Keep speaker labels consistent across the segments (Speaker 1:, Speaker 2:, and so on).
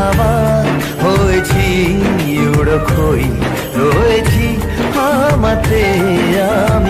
Speaker 1: হাওয়া হয়েছি উড়ো রয়েছি আমাতে আমি।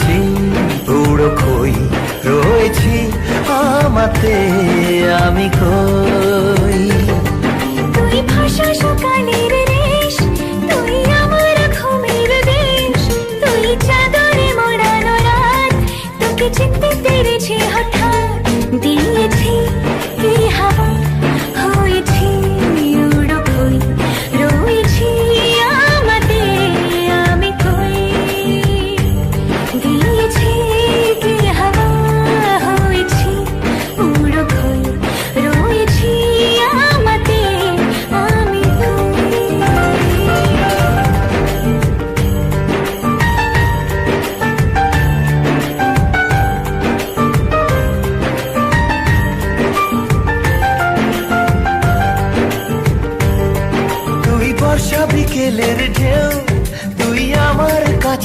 Speaker 1: হয়েছি পুরো খই রয়েছি। আমাতে আমি কই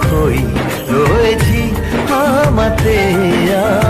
Speaker 1: খই রয়েছি আমাতে আমি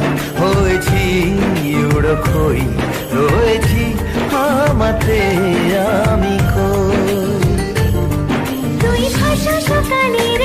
Speaker 1: খই রয়েছি আমাতে আমি কই? তুই ভাষা সকালের